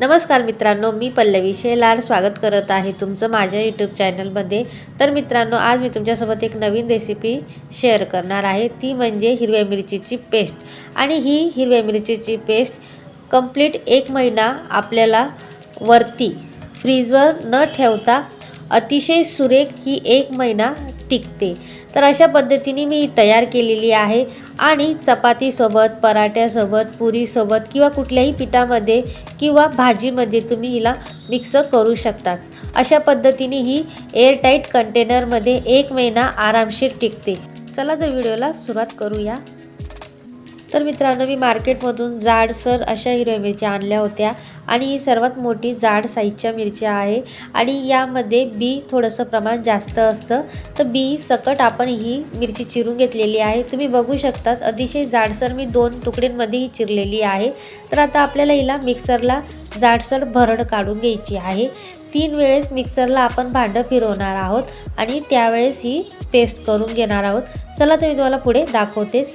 नमस्कार मित्रांनो मी पल्लवी शेलार स्वागत करत आहे तुमचं माझ्या यूट्यूब चॅनलमध्ये तर मित्रांनो आज मी तुमच्यासोबत एक नवीन रेसिपी शेअर करणार आहे. ती म्हणजे हिरव्या मिरचीची पेस्ट आणि ही हिरव्या मिरचीची पेस्ट कंप्लीट एक महिना आपल्याला वरती फ्रीजवर न ठेवता अतिशय सुरेख ही एक महिना टिकते. तर अशा पद्धतीने मी ही तयार केलेली आहे आणि चपातीसोबत पराठ्यासोबत पुरीसोबत किंवा कुठल्याही पिठामध्ये किंवा भाजीमध्ये तुम्ही हिला मिक्स करू शकतात अशा पद्धतीने ही एअरटाईट कंटेनरमध्ये एक महिना आरामशीर टिकते. चला तर व्हिडिओला सुरुवात करूया. तर मित्रांनो मी मार्केटमधून जाडसर अशा हिरव्या मिरच्या आणल्या होत्या. आणि ही सर्वात मोठी जाड साईजच्या मिरच्या आहे. आणि यामध्ये बी थोडंसं प्रमाण जास्त असतं. तर बी सकट आपण ही मिरची चिरून घेतलेली आहे. तुम्ही बघू शकतात अतिशय जाडसर मी दोन तुकड्यांमध्ये ही चिरलेली आहे. तर आता आपल्याला हिला मिक्सरला जाडसर भरड काढून घ्यायची आहे. तीन वेळेस मिक्सरला आपण भांडं फिरवणार आहोत आणि त्यावेळेस ही पेस्ट करून घेणार आहोत. चला तर मी तुम्हाला पुढे दाखवतेच.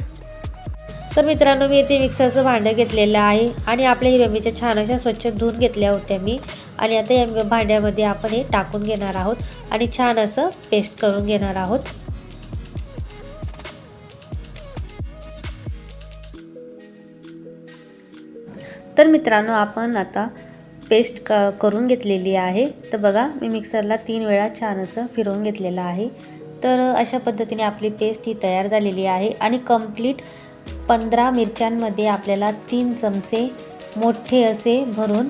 तर मित्रांनो मी इथे मिक्सरचं भांडं घेतलेलं आहे आणि आपल्या हिरव्या छान अशा स्वच्छ धुवून घेतल्या होत्या मी. आणि आता या भांड्यामध्ये आपण हे टाकून घेणार आहोत आणि छान असं पेस्ट करून घेणार आहोत. तर मित्रांनो आपण आता पेस्ट क करून घेतलेली आहे. तर बघा मी मिक्सरला तीन वेळा छान असं फिरवून घेतलेलं आहे. तर अशा पद्धतीने आपली पेस्ट ही तयार झालेली आहे आणि कंप्लीट पंधरा मिरच्यांमध्ये आपल्याला तीन चमचे मोठे असे भरून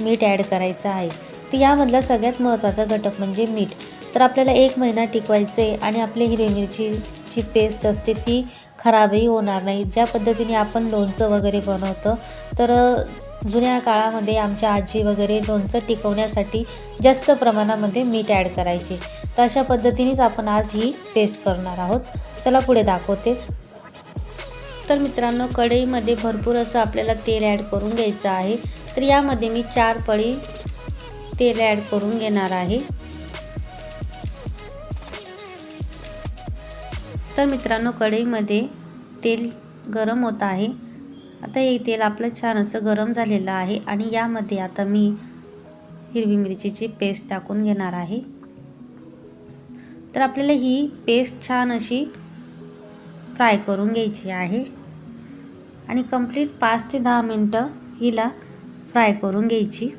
मीठ ॲड करायचं आहे. तर यामधला सगळ्यात महत्त्वाचा घटक म्हणजे मीठ. तर आपल्याला एक महिना टिकवायचे आणि आपली हिरवी मिरचीची पेस्ट असते ती खराबही होणार नाही. ज्या पद्धतीने आपण लोणचं वगैरे बनवतं तर जुन्या काळामध्ये आमच्या आजी वगैरे लोणचं टिकवण्यासाठी जास्त प्रमाणामध्ये मीठ ॲड करायचे. तर अशा पद्धतीनेच आपण आज ही पेस्ट करणार आहोत. चला पुढे दाखवतेच. तर मित्रांनो कढईमध्ये भरपूर असं आपल्याला तेल ॲड करून घ्यायचं आहे. तर यामध्ये मी चार पळी तेल ॲड करून घेणार आहे. तर मित्रांनो कढईमध्ये तेल गरम होत आहे. आता हे तेल आपलं छान असं गरम झालेलं आहे आणि यामध्ये आता मी हिरवी मिरचीची पेस्ट टाकून घेणार आहे. तर आपल्याला ही पेस्ट छान अशी फ्राय करून घ्यायची आहे. आणि कंप्लीट पाच ते दहा मिनटं हिला फ्राय करून घ्यायची.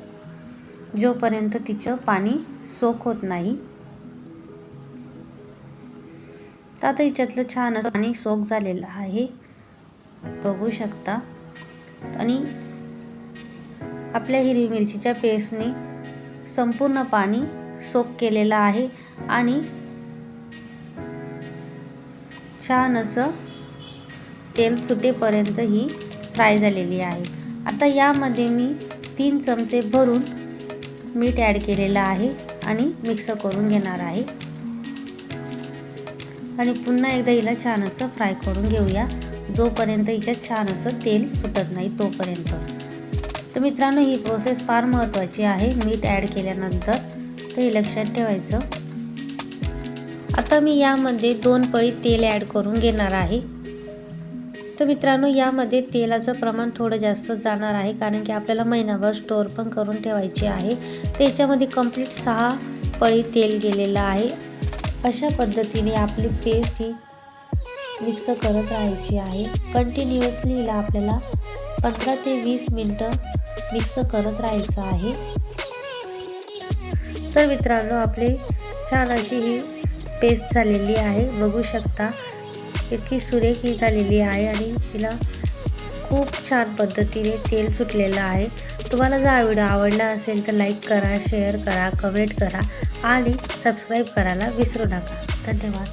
जोपर्यंत तिचं पाणी सोक होत नाही. तर आता हिच्यातलं छान असं पाणी सोक झालेलं आहे. बघू शकता. आणि आपल्या हिरवी मिरचीच्या पेस्टने संपूर्ण पाणी सोक केलेलं आहे. आणि छान असं तेल सुटेपर्यंत ही फ्राय झालेली आहे. आता यामध्ये मी तीन चमचे भरून मीठ ॲड केलेलं आहे आणि मिक्स करून घेणार आहे. आणि पुन्हा एकदा हिला छान असं फ्राय करून घेऊया. जोपर्यंत हिच्यात छान असं तेल सुटत नाही तोपर्यंत. तर मित्रांनो ही प्रोसेस फार महत्त्वाची आहे. मीठ ॲड केल्यानंतर तर हे लक्षात ठेवायचं. आता मी यामध्ये दोन पळी तेल ॲड करून घेणार आहे. तर मित्रांनो यामध्ये तेलाचं प्रमाण थोडं जास्त जाणार आहे कारण की आपल्याला महिनाभर स्टोअर पण करून ठेवायची आहे. त्याच्यामध्ये कंप्लीट सहा पळी तेल गेलेलं आहे. अशा पद्धतीने आपली पेस्ट ही मिक्स करत राहायची आहे. कंटिन्युअसली हिला आपल्याला पंधरा ते वीस मिनटं मिक्स करत राहायचं आहे. तर मित्रांनो आपले छान अशी ही पेस्ट झालेली आहे. बघू शकता इतकी सुरेख ही झालेली आहे आणि तिला खूप छान पद्धतीने तेल सुटलेलं आहे. तुम्हाला जर हा व्हिडिओ आवडला असेल तर लाईक करा शेअर करा कमेंट करा आणि सबस्क्राईब करायला विसरू नका. धन्यवाद.